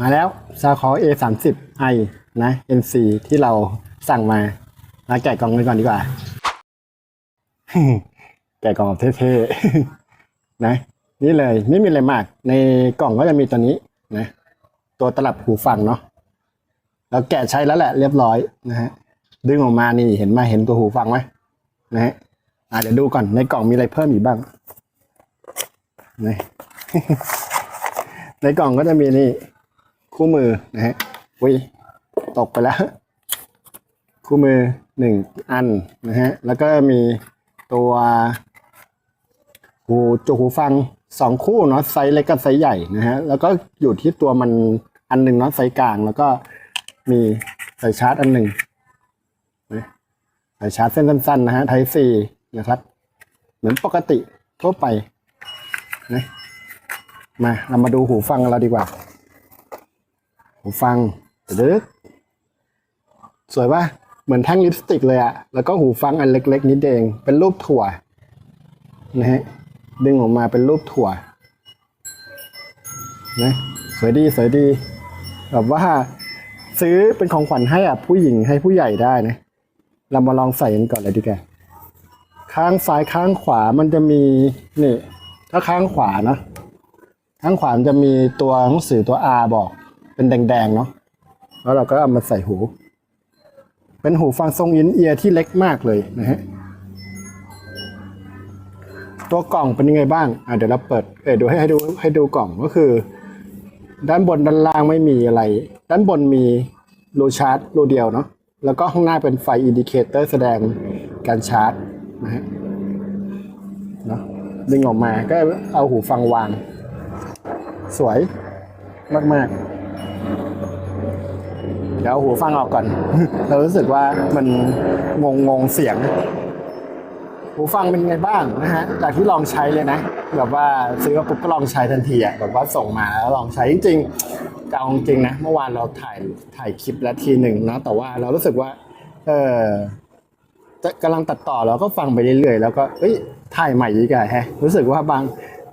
มาแล้วซาคอ A 3 0 i นะ NC ที่เราสั่งมามาแกะกล่องกันก่อนดีกว่า แกะกล่องเท่ๆนะ นี่เลยไม่มีอะไรมาก ในกล่องก็จะมีตัวนี้นะ ตัวตลับหูฟังเนาะเราแกะใช้แล้วแหละเรียบร้อยนะฮะดึงออกมานี่เห็นไหมาเห็นตัวหูฟังไหมนะฮะอะเดี๋ยวดูก่อนในกล่องมีอะไรเพิ่มอีกบ้างนะ ในกล่องก็จะมีนี่คู่มือนะฮะอุ้ยตกไปแล้ว คู่มือหนึ่งอันนะฮะแล้วก็มีตัวหูจุกหูฟังสองคู่เนาะไซส์เล็กกับไซส์ใหญ่นะฮะแล้วก็อยู่ที่ตัวมันอันหนึ่งเนาะไซส์กลาง แล้วก็มีสายชาร์จอันหนึ่งสายชาร์จเส้นสั้นๆนะฮะไทซีนะครับ เหมือนปกติทั่วไปนะ มาเรามาดูหูฟังกันเราดีกว่า หูฟังดึกสวยป่ะเหมือนแท่งลิปสติกเลยอะแล้วก็หูฟังอันเล็ก ๆ นิดเอง เป็นรูปถั่วนะฮะดึงออกมาเป็นรูปถั่วนะสวยดีสวยดี แบบว่าซื้อเป็นของขวัญให้อะผู้หญิงให้ผู้ใหญ่ได้นะ เรามาลองใส่กันก่อนเลยดีกว่าข้างซ้ายข้างขวามันจะมีนี่ ถ้าข้างขวานะ ข้างขวามจะมีตัวหนังสือตัว R บอกเป็นแดงๆเนาะแล้วเราก็เอามาใส่หู เป็นหูฟังทรงอินเอียร์ที่เล็กมากเลยนะฮะตัวกล่องเป็นยังไงบ้างอะเดี๋ยวเราเปิดเออดูให้ให้ดูให้ดูกล่องก็คือ ด้านบนด้านล่างไม่มีอะไร ด้านบนมีรูชาร์จรูเดียวเนาะแล้วก็ข้างหน้าเป็นไฟอินดิเคเตอร์แสดงการชาร์จนะฮะเนาะดึงออกมาก็เอาหูฟังวาง สวยมากๆ เดี๋ยวหูฟังออกก่อน เรารู้สึกว่ามันงงงๆเสียง หูฟังเป็นไงบ้างนะฮะ จากที่ลองใช้เลยนะ แบบว่าซื้อมาปุ๊บก็ลองใช้ทันทีอะแบบว่าส่งมาแล้วลองใช้จริงๆเอาจริงนะ เมื่อวานเราถ่ายถ่ายคลิปแล้วทีหนึ่งนะ แต่ว่าเรารู้สึกว่า เออจะกำลังตัดต่อเราก็ฟังไปเรื่อยๆ แล้วก็เอ้ยถ่ายใหม่ดีกว่าแฮะ รู้สึกว่าบาง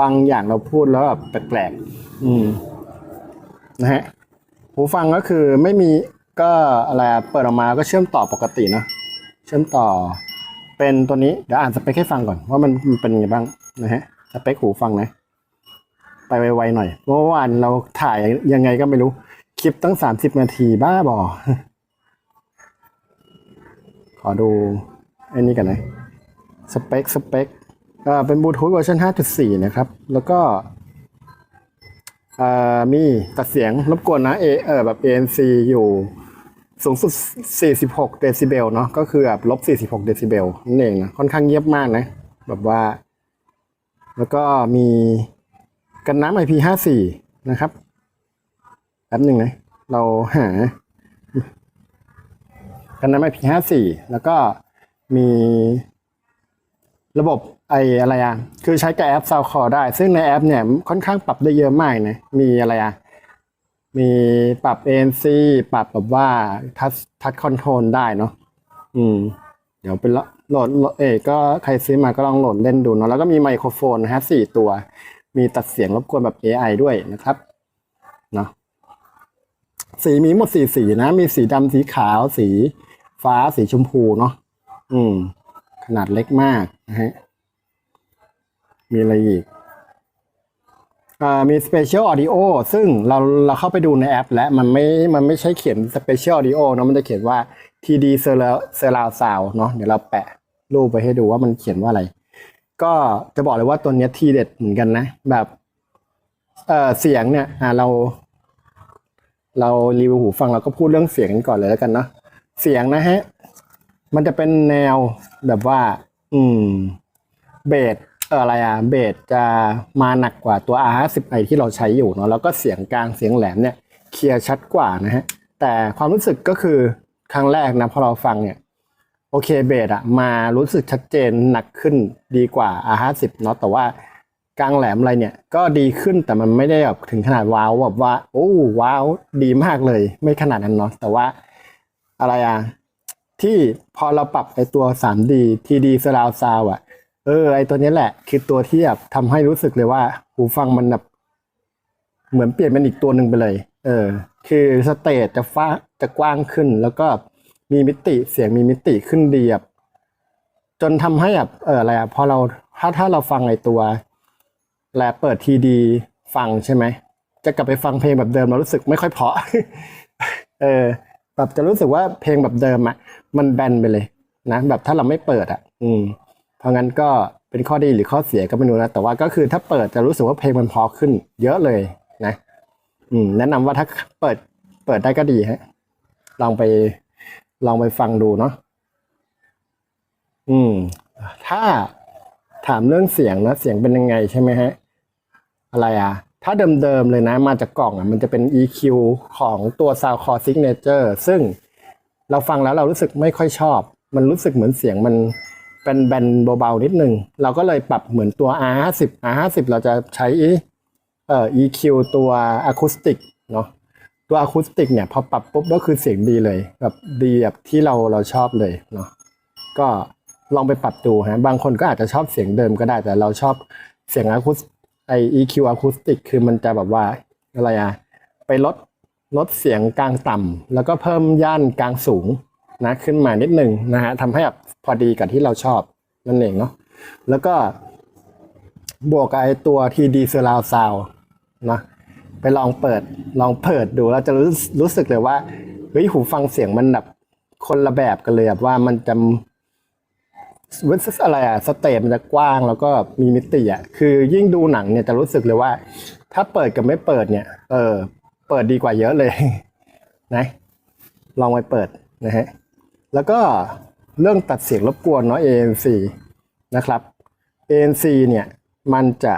บางอย่างเราพูดแล้วแบบแปลกๆอืมนะฮะหูฟังก็คือไม่มีก็อะไรเปิดออกมาก็เชื่อมต่อปกติเนะเชื่อมต่อเป็นตัวนี้เดี๋ยวอ่านสเปคให้ฟังก่อนว่ามันมันเป็นยังไงบ้างนะฮะสเปคหูฟังนะ ไปไวๆหน่อยเมื่อวานเราถ่ายยังไงก็ไม่รู้คลิปตั้งสามสิบนาทีบ้าบอขอดูไอ้นี่กันนะสเปคสเปค เอ่อเป็นบลูทูธเวอร์ชัน5.4 นะครับ แล้วก็อ่อมีตัดเสียงรบกวนนะเอเออแบบ ANC อยู่สูงสุด 46 เดซิเบลเนาะก็คือแบบลบ 46 เดซิเบลนั่นเองนะค่อนข้างเงียบมากนะ แบบว่า แล้วก็มีกันน้ำ IP54 นะครับแป๊บหนึ่งนะ เราหา กันน้ำ IP54 แล้วก็มี ระบบไออะไรอะคือใช้กับแอป SoundCloud ได้ ซึ่งในแอปเนี่ยค่อนข้างปรับได้เยอะมากนะ มีอะไรอะมีปรับ ANC ปรับแบบว่าทัชทัชคอนโทรลได้เนาะอืม เดี๋ยวเป็นโหลดเอกก็ใครซื้อมาก็ลองโหลดเล่นดูเนาะแล้วก็มีไมโครโฟนนะฮะสี่ตัว มีตัดเสียงรบกวนแบบ AI ด้วยนะครับเนาะสีมีหมดสี่สีนะ มีสีดำสีขาวสีฟ้าสีชมพูเนาะอืม ขนาดเล็กมากนะฮะ มีอะไรอีกอ่ามี Special Audio ซึ่งเราเราเข้าไปดูในแอป แล้วมันไม่ มันไม่ใช่เขียน Special Audio เนอะมันจะเขียนว่า TD Surround Sound เนอะเดี๋ยวเราแปะรูปไปให้ดูว่ามันเขียนว่าอะไร ก็จะบอกเลยว่าตัวนี้ทีเด็ดเหมือนกันนะ แบบเอ่อเสียงเนี่ยอ่าเรา เรารีวิวหูฟังเราก็พูดเรื่องเสียงกันก่อนเลยแล้วกันเนาะเสียงนะฮะ มันจะเป็นแนวแบบว่า อืม เบสเอออะไรอะ เบสจะมาหนักกว่าตัว R50i ที่เราใช้อยู่เนาะแล้วก็เสียงกลางเสียงแหลมเนี่ยเคลียร์ชัดกว่านะฮะ แต่ความรู้สึกก็คือครั้งแรกนะพอเราฟังเนี่ย โอเคเบสอะมารู้สึกชัดเจนหนักขึ้นดีกว่า R50 เนาะแต่ว่ากลางแหลมอะไรเนี่ยก็ดีขึ้นแต่มันไม่ได้แบบถึงขนาดว้าวแบบว่า โอ้ว้าวดีมากเลย ไม่ขนาดนั้นเนาะแต่ว่าอะไรอะ ที่พอเราปรับไอตัว 3D 3D Surround Sound อะ เออ ไอตัวนี้แหละ คือตัวที่แบบทำให้รู้สึกเลยว่า หูฟังมันแบบเหมือนเปลี่ยนเป็นอีกตัวหนึ่งไปเลย เออ คือสเตจจะฟ้าจะกว้างขึ้น แล้วก็มีมิติเสียงมีมิติขึ้นดีแบบจนทำให้แบบเอออะไรอะพอเราถ้าถ้าเราฟังไอตัวแลเปิดทีดีฟังใช่ไหม จะกลับไปฟังเพลงแบบเดิมเรารู้สึกไม่ค่อยเพาะ เออแบบจะรู้สึกว่าเพลงแบบเดิมอะ มันแบนไปเลยนะแบบถ้าเราไม่เปิดอะอืม เพราะงั้นก็เป็นข้อดีหรือข้อเสียก็ไม่รู้นะแต่ว่าก็คือถ้าเปิดจะรู้สึกว่าเพลงมันพอขึ้น เยอะเลยนะ อืม แนะนำว่าถ้าเปิดเปิดได้ก็ดีฮะลองไปลองไปฟังดูเนาะอืม ถ้าถามเรื่องเสียงนะเสียงเป็นยังไงใช่ไหมฮะ อะไรอะ ถ้าเดิมๆเลยนะ มาจากกล่องอะ มันจะเป็น EQ ของตัว Soundcore Signature ซึ่ง เราฟังแล้วเรารู้สึกไม่ค่อยชอบ มันรู้สึกเหมือนเสียงมันเป็นแบนเบาๆนิดนึง เราก็เลยปรับเหมือนตัว R50 R50 เราจะใช้เอ่อ EQ ตัวอะคูสติกเนาะตัวอะคูสติกเนี่ยพอปรับปุ๊บก็คือเสียงดีเลยแบบดีแบบที่เราเราชอบเลยเนาะก็ลองไปปรับดูฮะบางคนก็อาจจะชอบเสียงเดิมก็ได้แต่เราชอบเสียงอะคูสไอ EQ อะคูสติกคือมันจะแบบว่าอะไรอะไปลด ลดเสียงกลางต่ำแล้วก็เพิ่มย่านกลางสูงนะขึ้นมานิดนึงนะฮะทำให้แบบพอดีกับที่เราชอบนั่นเองเนาะแล้วก็บวกกับไอตัว TD Surround Sound นะไปลองเปิดลองเปิดดูแล้วจะรู้รู้สึกเลยว่าเฮ้ยหูฟังเสียงมันแบบคนละแบบกันเลยแบบว่ามันจะเวทอะไรอะสเตจมันจะกว้างแล้วก็มีมิติอะคือยิ่งดูหนังเนี่ยจะรู้สึกเลยว่า ถ้าเปิดกับไม่เปิดเนี่ย เออ เปิดดีกว่าเยอะเลยนะลองไปเปิดนะฮะแล้วก็เรื่องตัดเสียงรบกวนเนาะ ANC นะครับ ANC เนี่ยมันจะ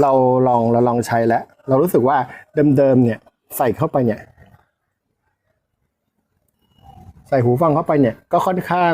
เราลองเราลองใช้แล้ว เรารู้สึกว่าเดิมๆเนี่ยใส่เข้าไปเนี่ย ใส่หูฟังเข้าไปเนี่ย ก็ค่อนข้าง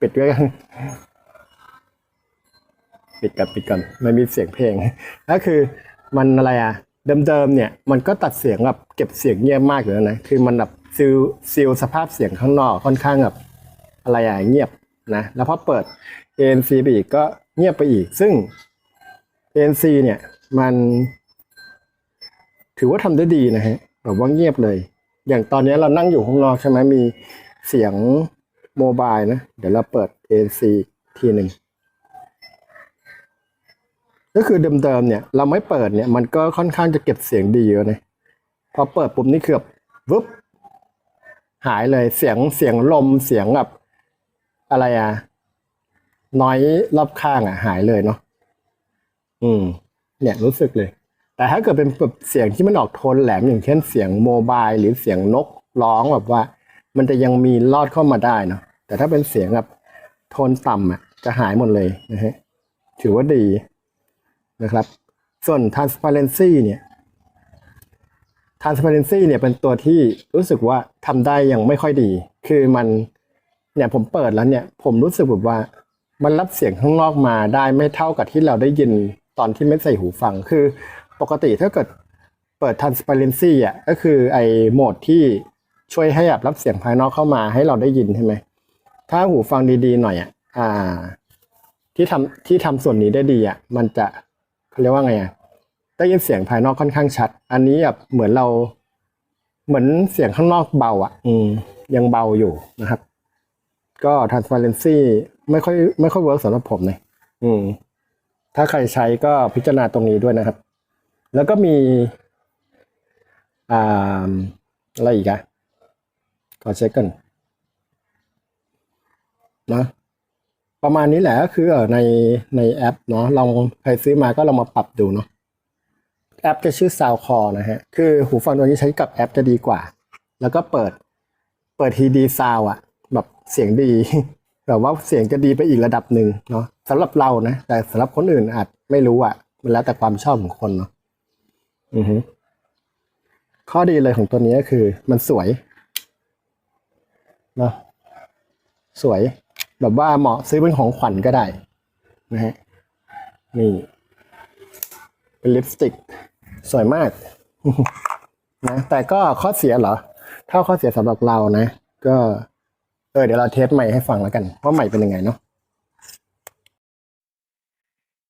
ปิดด้วยกันปิดกันปิดกันไม่มีเสียงเพลงก็คือ มันอะไรอะเดิมๆเนี่ยมันก็ตัดเสียงแบบเก็บเสียงเงียบมากอยู่แล้วนะคือมันแบบซิลซิลสภาพเสียงข้างนอกค่อนข้างแบบอะไรอะเงียบนะแล้วพอเปิด ANC ไปอีกก็เงียบไปอีก ซึ่ง ANC เนี่ยมัน ถือว่าทำได้ดีนะฮะแบบว่าเงียบเลย อย่างตอนนี้เรานั่งอยู่ข้างนอกใช่ไหมมีเสียงโมบายนะ เดี๋ยวเราเปิด ANC ทีหนึ่ง ก็คือเดิมๆเนี่ยเราไม่เปิดเนี่ยมันก็ค่อนข้างจะเก็บเสียงดีอยู่นะพอเปิดปุ๊บนี่คือแบบวึบหายเลยเสียงเสียงลมเสียงแบบอะไรอะน้อยรอบข้างอะหายเลยเนาะอืม เนี่ยรู้สึกเลย แต่ถ้าเกิดเป็นแบบเสียงที่มันออกโทนแหลมอย่างเช่นเสียงโมบายหรือเสียงนกร้องแบบว่า มันจะยังมีลอดเข้ามาได้เนาะแต่ถ้าเป็นเสียงแบบโทนต่ำอะจะหายหมดเลยนะฮะถือว่าดี นะครับ ส่วน transparency เนี่ย transparency เนี่ยเป็นตัวที่รู้สึกว่าทำได้ยังไม่ค่อยดี คือมันเนี่ยผมเปิดแล้วเนี่ย ผมรู้สึกแบบว่ามันรับเสียงข้างนอกมาได้ไม่เท่ากับที่เราได้ยินตอนที่ไม่ใส่หูฟัง คือปกติถ้าเกิดเปิด transparency อะก็คือไอ้โหมดที่ช่วยให้แบบรับเสียงภายนอกเข้ามาให้เราได้ยินใช่ไหม ถ้าหูฟังดีๆหน่อยอะ อ่า ที่ทำที่ทำส่วนนี้ได้ดีอะ มันจะ เขาเรียกว่าไงอะได้ยินเสียงภายนอกค่อนข้างชัด อันนี้แบบเหมือนเรา เหมือนเสียงข้างนอกเบาอะ อืม ยังเบาอยู่นะครับ ก็ transparency ไม่ค่อย ไม่ค่อยเวิร์กสำหรับผมเลยอืม ถ้าใครใช้ก็พิจารณาตรงนี้ด้วยนะครับ แล้วก็มีอ่าอะไรอีกอะขอเช็คกันนะ ประมาณนี้แหละก็คือในในแอปเนาะลองใครซื้อมาก็ลองมาปรับดูเนาะแอปจะชื่อ Soundcore นะฮะ คือหูฟังตัวนี้ใช้กับแอปจะดีกว่า แล้วก็เปิดเปิดทีดีซาวอะแบบเสียงดีแบบว่าเสียงจะดีไปอีกระดับหนึ่งเนาะสำหรับเรานะ แต่สำหรับคนอื่นอาจไม่รู้อะมันแล้วแต่ความชอบของคนเนาะอือฮึข้อดีเลยของตัวนี้ก็คือมันสวยเนาะสวย แบบว่าเหมาะซื้อเป็นของขวัญก็ได้นะฮะนี่เป็นลิปสติก สวยมากนะแต่ก็ข้อเสียเหรอถ้าข้อเสียสำหรับเรานะ ก็ เออเดี๋ยวเราเทสใหม่ให้ฟังแล้วกัน ว่าใหม่เป็นยังไงเนาะ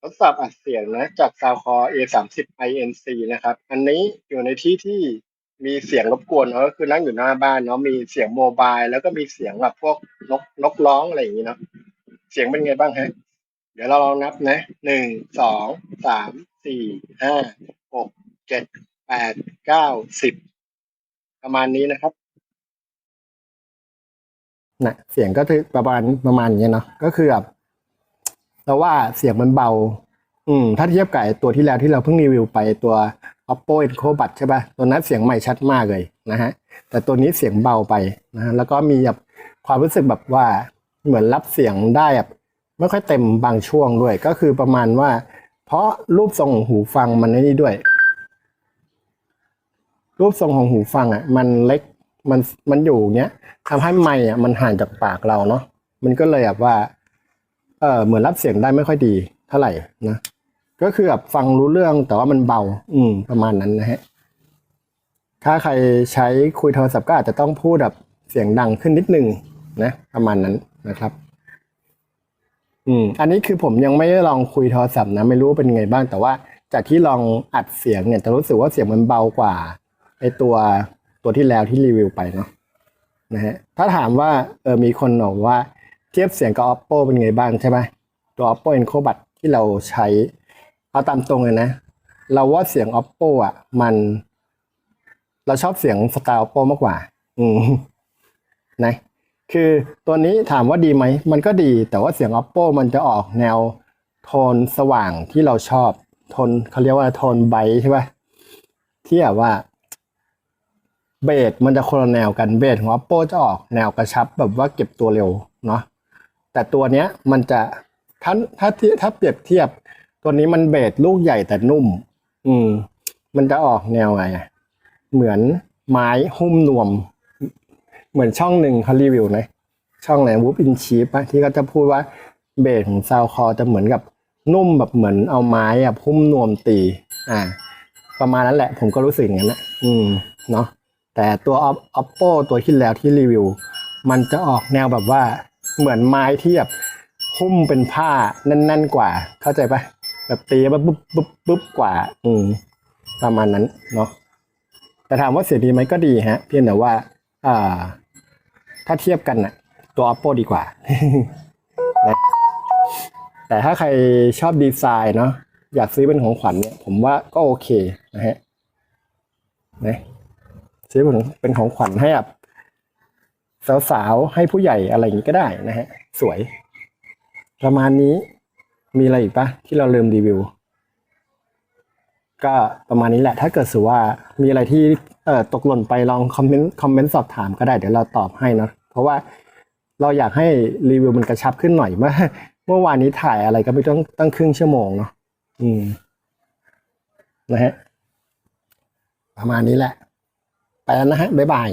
ทดสอบอัดเสียงนะจาก Soundcore A30 INC นะครับ อันนี้อยู่ในที่ที่ มีเสียงรบกวนเนอะก็คือนั่งอยู่หน้าบ้านเนาะมีเสียงโมบายแล้วก็มีเสียงแบบพวกนกนกร้องอะไรอย่างนี้เนาะเสียงเป็นไงบ้างฮะ เดี๋ยวเราลองนับนะหนึ่งสองสามสี่ห้าหกเจ็ดแปดเก้าสิบประมาณนี้นะครับนะเสียงก็คือประมาณประมาณอย่างเงี้ยเนาะก็คือแบบเราว่าเสียงมันเบา อืม ถ้าเทียบกับตัวที่แล้วที่เราเพิ่งรีวิวไปตัว oppo enco bud ใช่ป่ะตัวนั้นเสียงใหม่ชัดมากเลยนะฮะแต่ตัวนี้เสียงเบาไปนะฮะแล้วก็มีแบบความรู้สึกแบบว่าเหมือนรับเสียงได้แบบไม่ค่อยเต็มบางช่วงด้วย ก็คือประมาณว่า เพราะรูปทรงหูฟังมันนี่ด้วย รูปทรงของหูฟังอะ มันเล็กมันมันอยู่เนี้ยทำให้ไมค์อะมันห่างจากปากเราเนาะมันก็เลยแบบว่า เออเหมือนรับเสียงได้ไม่ค่อยดีเท่าไหร่นะ ก็คือแบบฟังรู้เรื่องแต่ว่ามันเบา อืม ประมาณนั้นนะฮะ ถ้าใครใช้คุยโทรศัพท์ก็อาจจะต้องพูดแบบเสียงดังขึ้นนิดนึงนะประมาณนั้นนะครับ อืม อันนี้คือผมยังไม่ได้ลองคุยโทรศัพท์นะไม่รู้ว่าเป็นไงบ้าง แต่ว่าจากที่ลองอัดเสียงเนี่ยจะรู้สึกว่าเสียงมันเบากว่าไอตัวตัวที่แล้วที่รีวิวไปเนาะนะฮะถ้าถามว่าเออมีคนบอกว่าเทียบเสียงกับ oppo เป็นไงบ้างใช่ไหมตัว oppo enco bud ที่เราใช้ เอาตามตรงเลยนะ เราว่าเสียง oppo อะ มัน เราชอบเสียงสไตล์ oppo มากกว่า อืมนะคือตัวนี้ถามว่าดีไหม มันก็ดี แต่ว่าเสียง oppo มันจะออกแนวโทนสว่างที่เราชอบ โทนเขาเรียกว่าโทนไบท์ใช่ปะที่แบบว่าเบสมันจะคนละแนวกันเบสของ oppo จะออกแนวกระชับแบบว่าเก็บตัวเร็วเนาะแต่ตัวเนี้ยมันจะถ้าถ้าเทียบถ้าเปรียบเทียบ ตัวนี้มันเบสลูกใหญ่แต่นุ่ม อืม มันจะออกแนวไงอะเหมือนไม้หุ้มนวม เหมือนช่องหนึ่งเขารีวิวนะ ช่องไหนวูฟอินชีปะที่เขาจะพูดว่าเบสของซาวคอจะเหมือนกับนุ่มแบบเหมือนเอาไม้อะหุ้มนวมตี อ่า ประมาณนั้นแหละ ผมก็รู้สึกอย่างนั้นนะอืม เนาะแต่ตัว oppo ตัวที่แล้วที่รีวิว มันจะออกแนวแบบว่า เหมือนไม้ที่แบบหุ้มเป็นผ้าแน่นๆกว่า เข้าใจปะ แบบตีแบบปุ๊บปุ๊บปุ๊บกว่า อืม ประมาณนั้นเนาะแต่ถามว่าเสียดีไหมก็ดีฮะ เพียงแต่ว่า อ่า ถ้าเทียบกันน่ะ ตัว oppo ดีกว่านะแต่ถ้าใครชอบดีไซน์เนาะอยากซื้อเป็นของขวัญเนี่ย ผมว่าก็โอเคนะฮะนะซื้อเป็นของเป็นของขวัญให้แบบสาวๆให้ผู้ใหญ่อะไรอย่างนี้ก็ได้นะฮะ สวย ประมาณนี้ มีอะไรอีกปะที่เราลืมรีวิว ก็ประมาณนี้แหละ ถ้าเกิดสือว่ามีอะไรที่เอ่อตกหล่นไปลองคอมเมนต์คอมเมนต์สอบถามก็ได้เดี๋ยวเราตอบให้เนอะเพราะว่าเราอยากให้รีวิวมันกระชับขึ้นหน่อยเมื่อเมื่อวานนี้ถ่ายอะไรก็ไม่ต้องตั้งครึ่งชั่วโมงเนาะอืมนะฮะประมาณนี้แหละ ไปแล้วนะฮะบ๊ายบาย